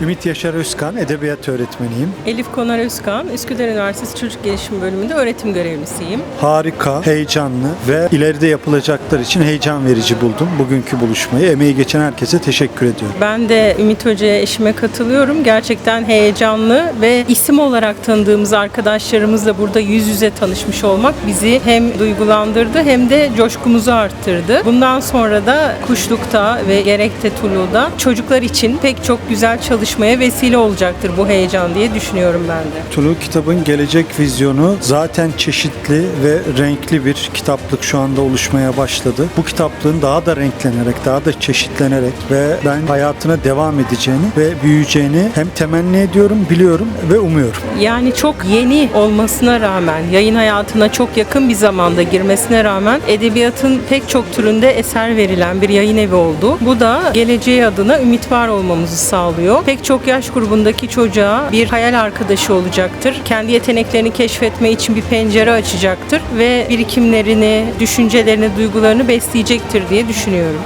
Ümit Yaşar Özkan, edebiyat öğretmeniyim. Elif Konar Özkan, Üsküdar Üniversitesi Çocuk Gelişim Bölümünde öğretim görevlisiyim. Harika, heyecanlı ve ileride yapılacaklar için heyecan verici buldum bugünkü buluşmayı. Emeği geçen herkese teşekkür ediyorum. Ben de Ümit Hoca'ya eşime katılıyorum. Gerçekten heyecanlı ve isim olarak tanıdığımız arkadaşlarımızla burada yüz yüze tanışmış olmak bizi hem duygulandırdı hem de coşkumuzu arttırdı. Bundan sonra da Kuşluk'ta ve gerekte Tulu'da çocuklar için pek çok güzel çalışmaya vesile olacaktır bu heyecan diye düşünüyorum ben de. Tulu kitabın gelecek vizyonu zaten çeşitli ve renkli bir kitaplık şu anda oluşmaya başladı. Bu kitaplığın daha da renklenerek, daha da çeşitlenerek ve ben hayatına devam edeceğini ve büyüyeceğini hem temenni ediyorum, biliyorum ve umuyorum. Yani çok yeni olmasına rağmen, yayın hayatına çok yakın bir zamanda girmesine rağmen edebiyatın pek çok türünde eser verilen bir yayın evi oldu. Bu da geleceği adına ümit var olmamızı sağlıyor. Pek çok yaş grubundaki çocuğa bir hayal arkadaşı olacaktır. Kendi yeteneklerini keşfetme için bir pencere açacaktır ve birikimlerini, düşüncelerini, duygularını besleyecektir diye düşünüyorum.